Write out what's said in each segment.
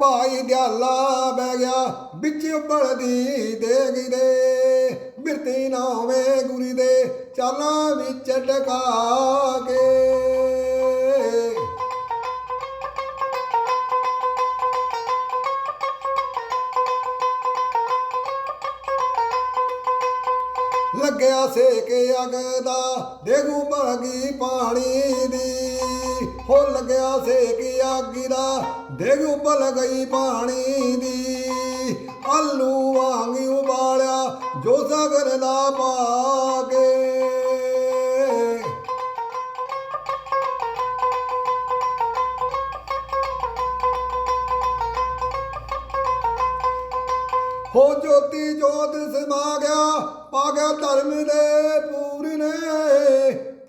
ਭਾਈ ਦਿਆਲਾ ਬਹਿ ਗਿਆ, ਵਿੱਚ ਬਲਦੀ ਦੇਗੀ ਦੇ। ਬਿਰਤੀ ਨਾਵੇਂ ਗੁਰੀ ਦੇ, ਚਾਲਾਂ ਵਿੱਚ ਟਕਾ ਕੇ। ਲੱਗਿਆ ਸੇਕ ਅਗ ਦਾ ਦੇਗੂ ਭਲਗੀ ਪਾਣੀ ਦੀ। ਹੋ ਲੱਗਿਆ ਸੇਕ ਅੱਗ ਦਾ ਦੇਗੂ ਭਲ ਗਈ ਪਾਣੀ ਦੀ। ਆਲੂ ਵਾਂਗ ਉਬਾਲਿਆ, ਜੋ ਸਾਗਰ ਦਾ ਪਾ ਹੋ ਜੋਤੀ ਜੋਤ ਸਮਾ ਗਿਆ, ਪਾ ਗਿਆ ਧਰਮ ਦੇ ਪੂਰਨੇ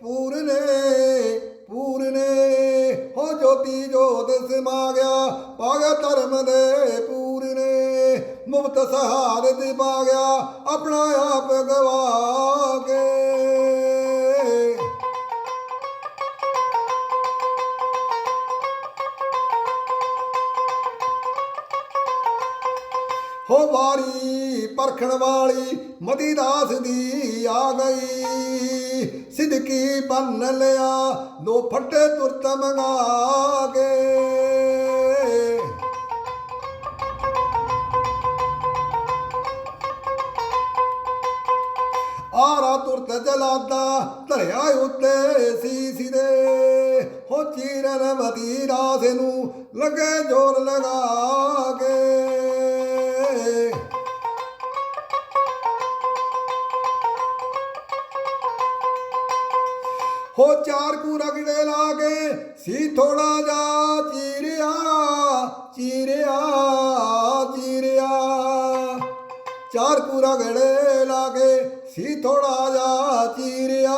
ਪੂਰਨੇ ਪੂਰਨੇ। ਹੋ ਜੋਤੀ ਜੋਤ ਸਮਾ ਗਿਆ, ਪਾ ਗਿਆ ਧਰਮ ਦੇ ਪੂਰਨੇ। ਮੁਫਤ ਸਹਾਰ ਸਹਾਦਤ ਪਾ ਗਿਆ, ਆਪਣਾ ਆਪ ਗਵਾ ਕੇ। ਹੋ ਵਾਰੀ ਪਰਖਣ ਵਾਲੀ ਮਦੀ ਦਾਸ ਦੀ ਆ ਗਈ। ਸਿਦਕੀ ਬੰਨ ਲਿਆ ਦੋ ਫੱਟੇ ਤੁਰਤ ਮੰਗਾ ਕੇ। ਆਰਾ ਤੁਰਤ ਜਲਾਦਾ, ਧਰਿਆ ਉੱਤੇ ਸੀ ਸਿਦੇ ਹੋ ਚੀਰਨ ਮਦੀ ਦਾਸ ਨੂੰ ਲੱਗੇ ਜੋਰ ਲਗਾ ਹੋ ਚਾਰ ਕੂ ਰਗੜੇ ਲਾ ਕੇ ਸੀ ਥੋੜਾ ਜਾ ਚੀਰਿਆ ਚੀਰਿਆ ਚੀਰਿਆ। ਚਾਰ ਕੂ ਰਗੜੇ ਲਾ ਕੇ ਸੀ ਥੋੜਾ ਜਾ ਚੀਰਿਆ।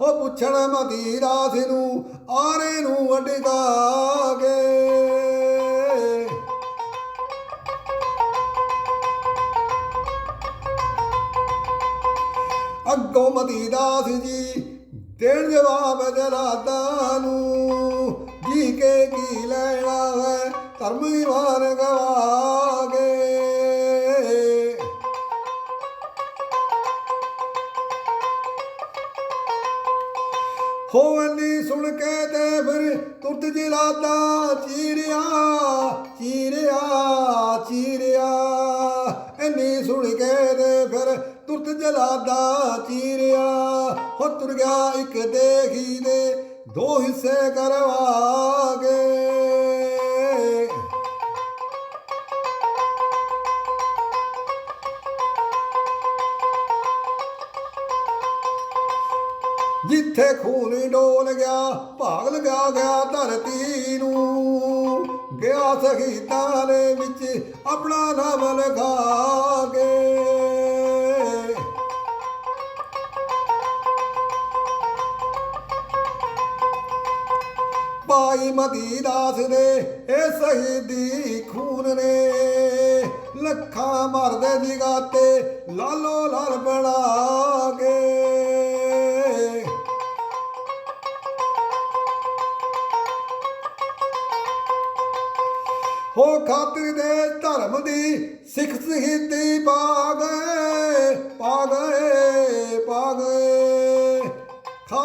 ਉਹ ਪੁੱਛਣ ਮਤੀ ਦਾਸ ਨੂੰ, ਆਰੇ ਨੂੰ ਅਡਗਾ ਕੇ। ਅੱਗੋਂ ਮਤੀ ਦਾਸ ਜੀ ਦੇਣ ਜਵਾਬ ਜਲਾਦਾ ਨੂੰ ਜੀ ਕੇ ਕੀ ਲੈਣਾ ਹੈ, ਧਰਮ ਇਮਾਨ ਗਵਾਗੇ। ਹੋਵਨੀ ਸੁਣ ਕੇ ਤੇ ਫਿਰ ਤੁਰਤ ਜਲਾਦਾ ਚੀਰਿਆ ਚੀਰਿਆ ਚੀਰਿਆ। ਇੰਨੀ ਸੁਣ ਕੇ ਤੇ ਫਿਰ ਤੁਰਤ ਜਲਾਦਾ ਚੀਰਿਆ। ਹੋ ਤੁਰ ਗਿਆ ਇੱਕ ਦੇਖੀ ਦੇ, ਦੋ ਹਿੱਸੇ ਕਰਵਾ ਕੇ ਜਿੱਥੇ ਖੂਨ ਡੋਲ ਗਿਆ, ਭਾਗ ਲਗਾ ਗਿਆ ਧਰਤੀ ਨੂੰ। ਗਿਆ ਸਹੀਦਾਂ ਤਾਲੇ ਵਿੱਚ ਆਪਣਾ ਨਾਮ ਲਗਾ ਕੇ ਭਾਈ ਮਦੀਦਾਸ ਦੇ, ਇਹ ਸ਼ਹੀਦੀ ਖੂਨ ਨੇ। ਲੱਖਾਂ ਮਰਦੇ ਜਿਗਾਤੇ ਲਾਲੋ ਲਾਲ ਬਣਾ ਕੇ। ਹੋ ਖਾਤਰ ਦੇ ਧਰਮ ਦੀ ਸਿੱਖ ਸ਼ਹੀਦੀ ਬਾਗ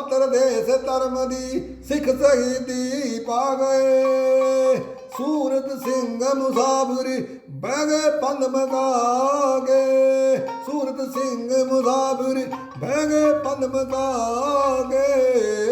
ਖਾਤਰ ਦੇਸ ਧਰਮ ਦੀ, ਸਿੱਖ ਸ਼ਹੀਦੀ ਪਾ ਗਏ ਸੂਰਤ ਸਿੰਘ ਮੁਸਾਫ਼ਰੀ ਬਹਿ ਗਏ ਪੰਨ ਮਗਾ ਗਏ ਸੂਰਤ ਸਿੰਘ ਮੁਸਾਫ਼ਰੀ ਬਹਿ ਗਏ ਪੰਨ ਮਗਾ ਗਏ